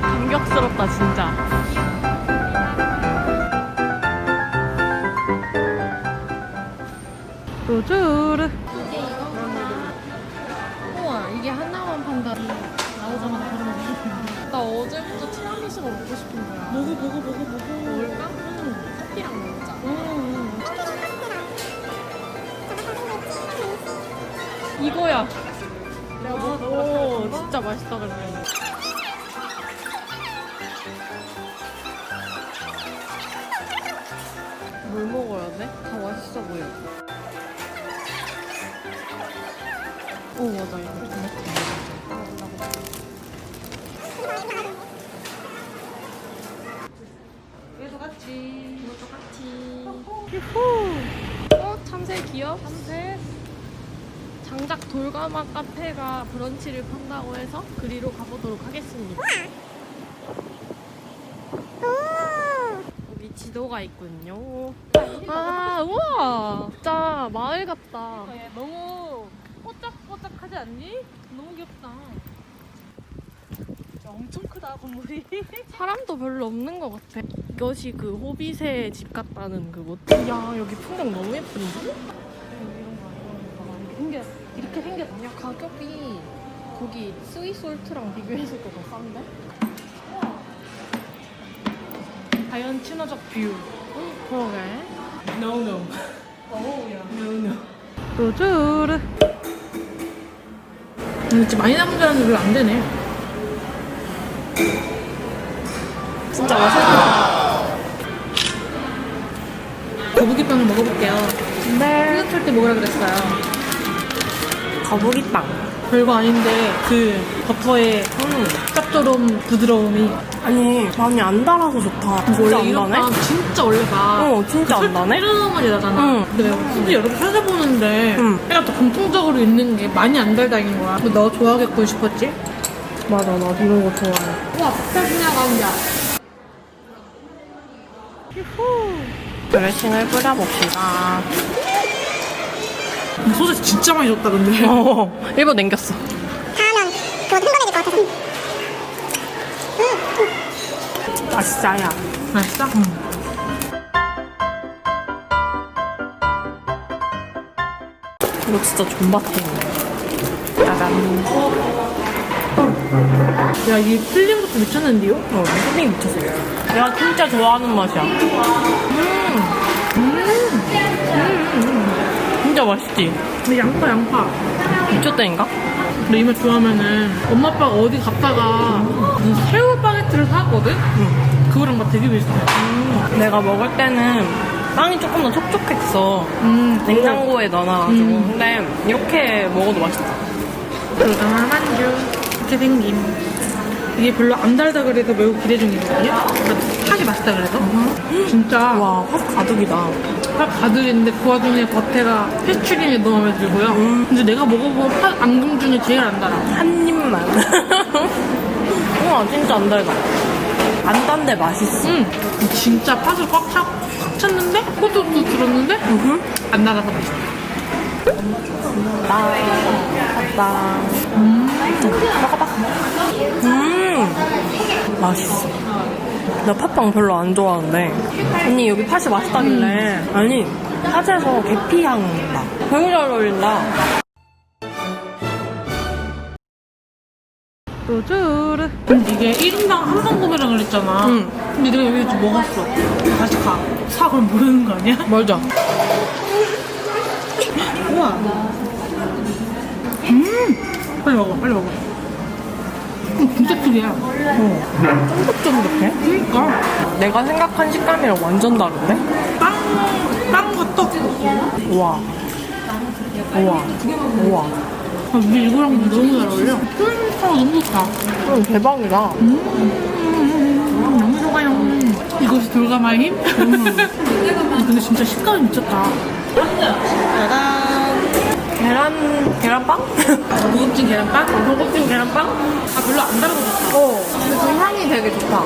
감격스럽다 진짜. 로즈르. 우와 이게 하나만 판다니 나오자마자 바로 먹고 싶은데. 나 어제부터 티라미수가 먹고 싶은 거야. 먹어 먹어 먹어 먹어. 먹을까? 응. 커피랑 먹자. 음. 이거야. 오, 진짜 맛있다 그러면. 뭘 먹어야 돼? 다 맛있어 보여. 오, 맞아. 이거 토마토. 그래서 같이. 이것도 같이. 유후! 어, 참새 기업? 참새. 장작 돌가마 카페가 브런치를 판다고 해서 그리로 가보도록 하겠습니다. 여기 지도가 있군요. 아, 우와! 진짜 마을 같다. 얘 너무 뽀짝뽀짝하지 않니? 너무 귀엽다. 진짜 엄청 크다 건물이. 사람도 별로 없는 것 같아. 이것이 그 호빗의 집 같다는 그곳. 야, 여기 풍경 너무 예쁜데? 생겼 이 렇게 생겼. 야, 가격이 거기 스위솔트랑 비교했을 때 더 싼데? 자연 친화적 뷰. 그러게. No no. 어우야. No no. 로즈르. 진짜 많이 남은 줄 알았는데 별로 안 되네. 진짜 맛있다. 거북이빵을 먹어볼게요. 네. 뿌듯할 때 먹으라 그랬어요. 거북이빵. 별거 아닌데 그 버터의 짭조름 부드러움이 아니 많이 안 달아서 좋다. 진짜 안 이런? 빵 진짜 원래 막 어 진짜 안 나네? 이러면 나잖아. 응. 근데 내가 굳이 여러 개 찾아보는데 응. 내가 또 공통적으로 있는 게 많이 안 달다인 거야. 근데 너 좋아하겠군 싶었지? 맞아 나 이런 거 좋아해. 우와 박탈분야 감자. 드레싱을 뿌려봅시다. 소스 진짜 많이 줬다 근데. 어, 일본 남겼어. 다음은 그것도 흥건해질 것 같아서 맛있어야. 맛있어? 응. 이거 진짜 존맛탱이네. 짜잔. 야, 이 필링부터 미쳤는데요? 어, 푸딩 미쳤어. 내가 진짜 좋아하는 맛이야. 음. 음. 맛있지? 근데 양파, 양파. 미쳤다니까? 너이맛 좋아하면은 엄마 아빠가 어디 갔다가 새우 바게트를 사왔거든? 그거랑 막 되게 비슷해. 내가 먹을 때는 빵이 조금 더 촉촉했어. 음, 냉장고에 넣어놔가지고. 음. 근데 이렇게 먹어도 맛있다. 그러잖아, 만주. 이렇게 생김. 이게 별로 안 달다 그래서 매우 기대 중이거든요? 팥이 맛있다 그래서. 진짜 와, 확 가득이다. 팥 가득인데 그 와중에 겉에가 페스츄리에 너무 마음에 들고요. 근데 내가 먹어본 팥 앙금 중에 제일 안 달아. 한 입만. 우와, 진짜 안 달다. 안 단데 맛있어. 응. 진짜 팥을 꽉, 차, 꽉 찼는데? 포도도 들었는데? 응? 안 달아서 맛있어. 나, 갔다. 음. 먹어봐. 음. 맛있어. 나 팥빵 별로 안 좋아하는데. 언니, 여기 팥이 맛있다길래. 아니, 팥에서 계피향 나. 되게 잘 어울린다. 로즈르. 근데 이게 1인당 한 번 구매라 그랬잖아. 응. 근데 내가 여기 좀 먹었어. 다시 가. 사, 그럼 모르는 거 아니야? 맞아. 우와. 음! 빨리 먹어, 빨리 먹어. 음, 진짜 특이야. 쫀득쫀득해? 그니까. 내가 생각한 식감이랑 완전 다른데? 빵, 빵과 떡. 우와. 우와. 우와. 아, 우리 이거랑 너무 잘 어울려. 쫄깃하고 너무 좋다. 음, 대박이다. 음, 너무 좋아요. 이것이 돌가마의 힘? 근데 진짜 식감이 미쳤다. 짜잔. 계란, 계란빵? 고급진 계란빵? 고급진 계란빵? 아, 별로 안 달아서 좋다. 어. 근데 그 향이 되게 좋다.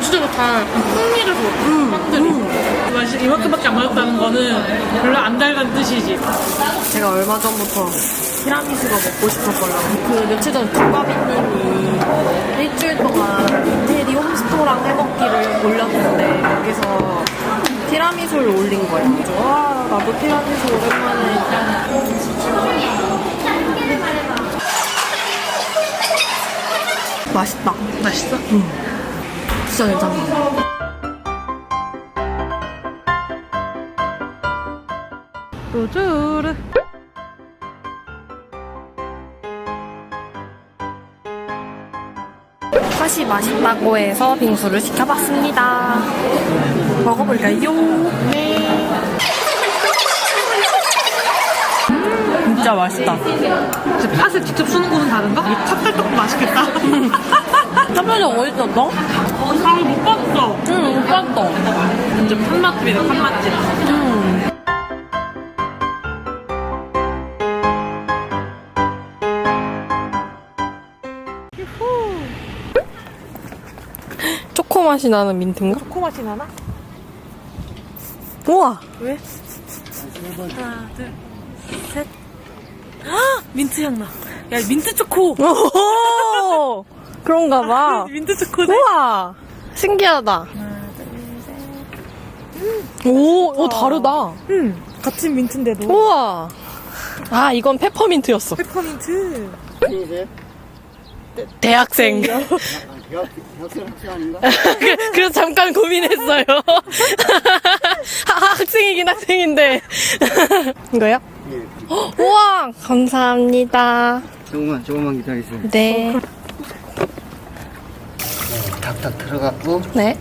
전체적으로 다 풍미를 줘. 빵들이. 맛이 이만큼밖에 안 맛없다는 거는 별로 안 달다는 뜻이지. 제가 얼마 전부터 티라미수가 먹고 싶었거든요. 그 며칠 전 국밥이님이 일주일 동안 이태리 홈스토랑 해먹기를 올렸는데 여기서 티라미수를 올린 거예요. 와 나도 티라미수 오랜만에 맛있다. 맛있어? 진짜 괜찮아. 로즈르. 팥이 맛있다고 해서 빙수를 시켜봤습니다. 먹어볼까요? 네. 진짜 맛있다. 이제 팥을 직접 쓰는 곳은 다른가? 이 찹쌀떡도 맛있겠다. 짬뽕이 어디 있었어? 아, 못 봤어. 응, 못 봤어. 완전 팥맛집이다, 팥맛집. 음. 초코 맛이 나는 민트인가? 초코 맛이 나나? 우와! 민트 향 나. 야, 민트 초코. 오! 그런가 봐. 민트 초코네. 우와! 신기하다. 오, 오, 다르다. 응. 같은 민트인데도. 우와! 아, 이건 페퍼민트였어. 페퍼민트. 대학생. 학생 아닌가? 그- 그래서 잠깐 고민했어요. 하- 학생이긴 학생인데. 이거요? 예. 우와! 감사합니다. 조금만 조금만 기다리세요. 네. 탁탁 들어갔고 네.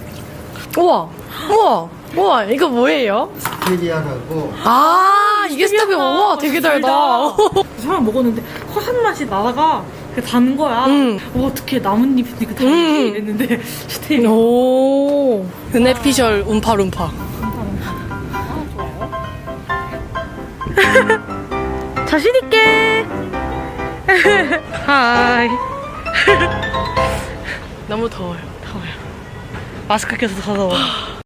우와! 우와! 우와! 이거 뭐예요? 스테디아라고 아, 이게 스타비아. 우와, 되게 달다. 처음 먹었는데 허한 맛이 나다가 그단 거야. 음. 어, 어떻게 나뭇잎이 그 달지 음. 이랬는데 스테이. 오. 은혜피셜 움파룸파. 자신있게. 하이. 너무 더워요. 마스크 껴서 더워.